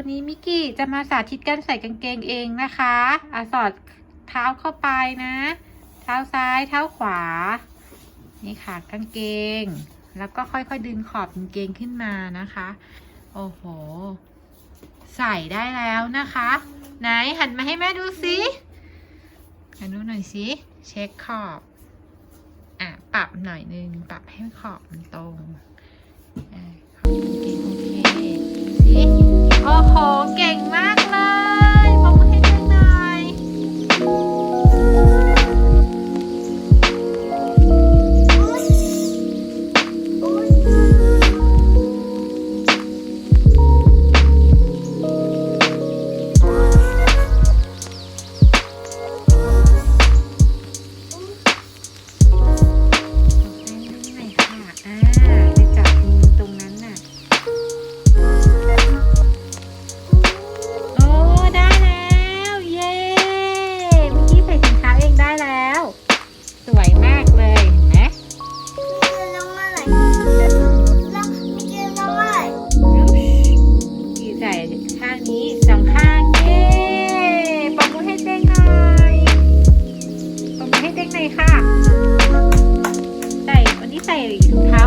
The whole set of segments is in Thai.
วันนี้มิกกี้จะมาสาธิตการใส่กางเกงเองนะคะอะสอดเท้าเข้าไปนะ เท้าซ้ายเท้าขวา นี่ค่ะกางเกง แล้วก็ค่อยๆดึงขอบกางเกงขึ้นมานะคะ โอ้โห ใส่ได้แล้วนะคะ ไหนหันมาให้แม่ดูสิหันดูหน่อยสิ เช็คขอบ อะ ปรับหน่อยนึง ปรับให้ขอบมันตรง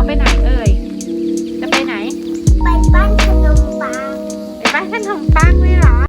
ไปไหนเอ่ย